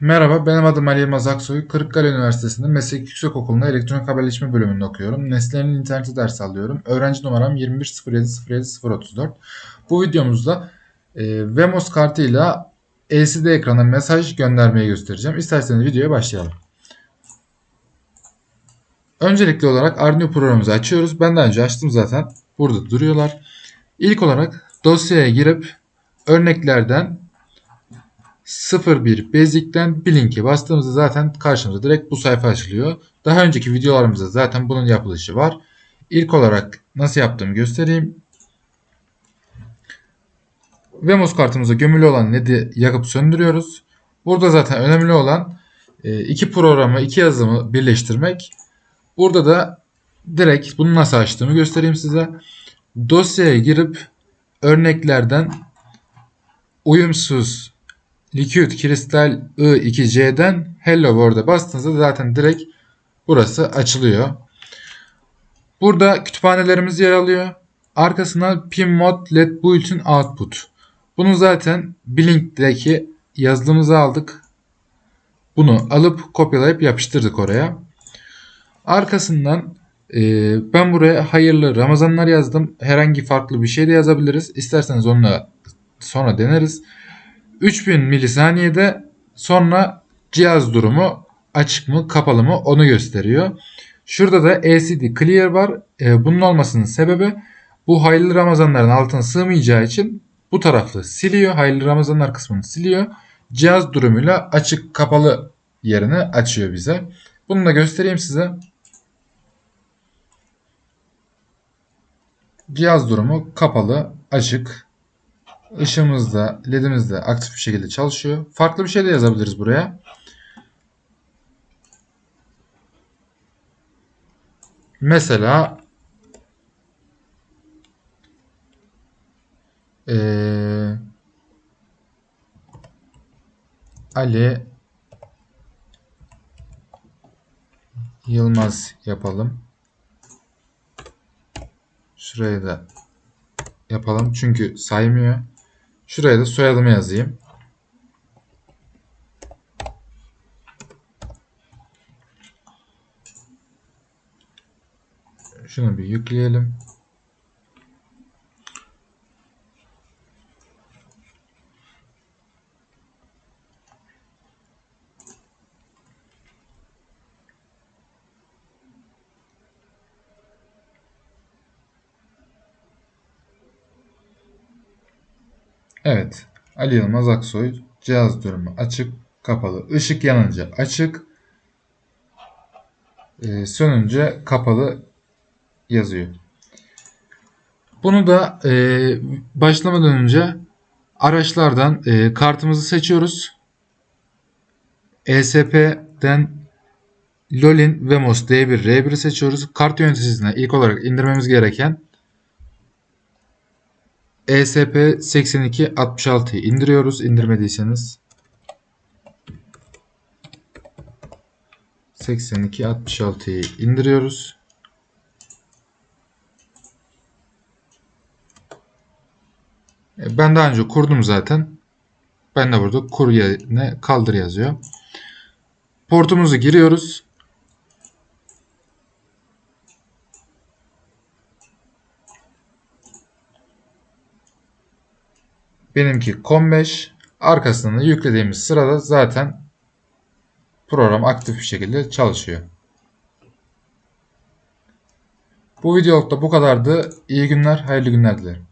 Merhaba, benim adım Ali Yılmaz Aksoy. Kırıkkale Üniversitesi'nde Meslek Yüksekokulu'nda Elektronik Haberleşme bölümünde okuyorum. Nesne'nin interneti dersi alıyorum. Öğrenci numaram 21070734. Bu videomuzda e, Vemos kartıyla LCD ekrana mesaj göndermeyi göstereceğim. İsterseniz videoya başlayalım. Öncelikli olarak Arduino programımızı açıyoruz. Ben daha önce açtım zaten. Burada duruyorlar. İlk olarak dosyaya girip örneklerden 01 Basic'ten bir linke bastığımızda zaten karşımıza direkt bu sayfa açılıyor. Daha önceki videolarımızda zaten bunun yapılışı var. İlk olarak nasıl yaptığımı göstereyim. Vemos kartımıza gömülü olan LED'i yakıp söndürüyoruz. Burada zaten önemli olan e, iki programı, iki yazımı birleştirmek. Burada da direkt bunu nasıl açtığımı göstereyim size. Dosyaya girip örneklerden uyumsuz Liquid Kristal I2C'den Hello World'a bastığınızda zaten direkt burası açılıyor. Burada kütüphanelerimiz yer alıyor. Arkasına PinMod LED Built-in Output. Bunu zaten Blink'teki yazılımızı aldık. Bunu alıp kopyalayıp yapıştırdık oraya. Arkasından e, ben buraya hayırlı Ramazanlar yazdım. Herhangi farklı bir şey de yazabiliriz. İsterseniz onunla sonra deneriz. 3000 milisaniyede sonra cihaz durumu açık mı kapalı mı onu gösteriyor. Şurada da LCD Clear var. E, bunun olmasının sebebi bu hayırlı Ramazanların altına sığmayacağı için bu tarafı siliyor. Hayırlı Ramazanlar kısmını siliyor. Cihaz durumuyla açık kapalı yerini açıyor bize. Bunu da göstereyim size. Cihaz durumu kapalı, açık. Işığımız da ledimiz de aktif bir şekilde çalışıyor. Farklı bir şey de yazabiliriz buraya. Mesela ee, Ali Yılmaz yapalım. Şuraya da yapalım çünkü saymıyor. Şuraya da soyadımı yazayım. Şunu bir yükleyelim. Evet. Ali Yılmaz Aksoy. Cihaz durumu açık, kapalı. Işık yanınca açık. E, sönünce kapalı yazıyor. Bunu da e, başlamadan önce araçlardan e, kartımızı seçiyoruz. ESP'den Lolin Vemos D1 R1'i seçiyoruz. Kart yöneticisine ilk olarak indirmemiz gereken E ESP 8266'yı indiriyoruz indirmediyseniz. 8266'yı indiriyoruz. E, Ben daha önce kurdum zaten. Ben de burada kur yerine kaldır yazıyor. Portumuzu giriyoruz. Benimki COM5. Arkasından da yüklediğimiz sırada zaten program aktif bir şekilde çalışıyor. Bu videolukta bu kadardı. İyi günler, hayırlı günler dilerim.